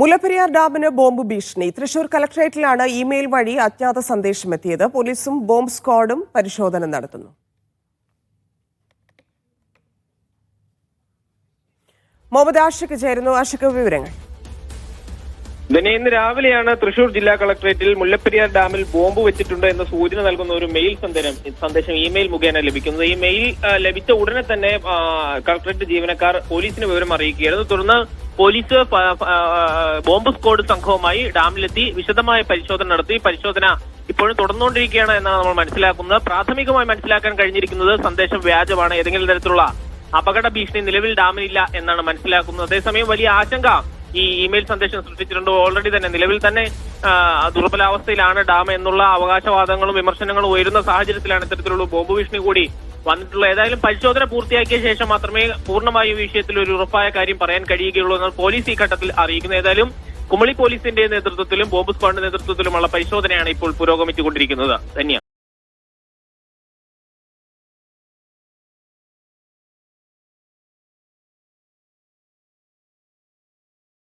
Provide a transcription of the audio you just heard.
Mullaperiyar ഡാമിന് bomb ഭീഷണി. Thrissur കലക്ടറേറ്റിലാണ് email വഴി അജ്ഞാത സന്ദേശം എത്തിയത് പോലീസും ബോംബ് സ്ക്വാഡും പരിശോധന നടത്തുന്നു. മുഹമ്മദ് ആഷിഖ് ചേരുന്നു. വിവരങ്ങൾ. ഇതിനെ ഇന്ന് രാവിലെയാണ് തൃശൂർ ജില്ലാ കളക്ടറേറ്റിൽ മുല്ലപ്പെരിയാർ ഡാമിൽ ബോംബ് വെച്ചിട്ടുണ്ട് എന്ന സൂചന നൽകുന്ന ഒരു മെയിൽ സന്ദേശം സന്ദേശം ഇമെയിൽ മുഖേന ലഭിക്കുന്നത്. ഈ മെയിൽ ലഭിച്ച ഉടനെ തന്നെ കളക്ടറേറ്റ് ജീവനക്കാർ പോലീസിന് വിവരം അറിയിക്കുകയായിരുന്നു. തുടർന്ന് പോലീസ് ബോംബ് സ്ക്വാഡ് സംഘവുമായി ഡാമിലെത്തി വിശദമായ പരിശോധന നടത്തി. പരിശോധന ഇപ്പോഴും തുടർന്നുകൊണ്ടിരിക്കുകയാണ് എന്നാണ് നമ്മൾ മനസ്സിലാക്കുന്നത്. പ്രാഥമികമായി മനസ്സിലാക്കാൻ കഴിഞ്ഞിരിക്കുന്നത് സന്ദേശം വ്യാജമാണ്. ഏതെങ്കിലും തരത്തിലുള്ള അപകട ഭീഷണി നിലവിൽ ഡാമിലില്ല എന്നാണ് മനസ്സിലാക്കുന്നത്. അതേസമയം വലിയ ആശങ്ക ഈ ഇമെയിൽ സന്ദേശം സൃഷ്ടിച്ചിട്ടുണ്ട്. ഓൾറെഡി തന്നെ നിലവിൽ തന്നെ ദുർബലാവസ്ഥയിലാണ് ഡാം എന്നുള്ള അവകാശവാദങ്ങളും വിമർശനങ്ങളും ഉയരുന്ന സാഹചര്യത്തിലാണ് ഇത്തരത്തിലുള്ള ബോംബ് ഭീഷണി കൂടി വന്നിട്ടുള്ളത് ഏതായാലും പരിശോധന പൂർത്തിയാക്കിയ ശേഷം മാത്രമേ പൂർണമായ വിഷയത്തിൽ ഒരു ഉറപ്പായ കാര്യം പറയാൻ കഴിയുകയുള്ളൂ എന്ന് പോലീസ് ഈ ഘട്ടത്തിൽ അറിയിക്കുന്നത്. ഏതായാലും കുമളി പോലീസിന്റെ നേതൃത്വത്തിലും ബോംബ് സ്ക്വാഡിന്റെ നേതൃത്വത്തിലുമുള്ള പരിശോധനയാണ് ഇപ്പോൾ പുരോഗമിച്ചുകൊണ്ടിരിക്കുന്നത്. ധന്യ